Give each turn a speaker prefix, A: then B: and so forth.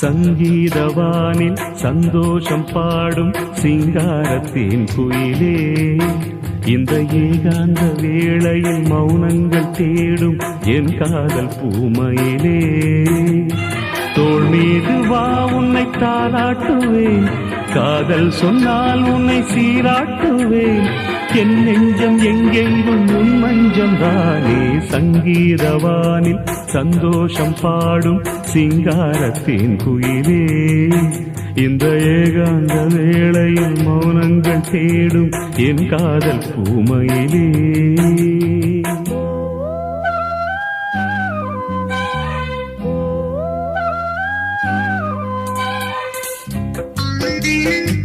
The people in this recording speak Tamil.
A: சங்கீதவானில் சந்தோஷம் பாடும் சிங்காரத்தின் குயிலே. இந்த ஏகாந்த வேளையில் மௌனங்கள் தேடும் என் காதல் பூமையிலே. தோல் மீது வா உன்னை தாளாட்டுவேன். காதல் சொன்னால் உன்னை சீராட்டுவேன் என் நெஞ்சம் எங்கெங்கும் உன் மஞ்சம் தானே. சங்கீதவானில் சந்தோஷம் பாடும் சிங்காரத்தின் குயிலே. இந்த ஏகாந்த வேளையில் மௌனங்கள் தேடும் என் காதல் பூமையிலே. thank you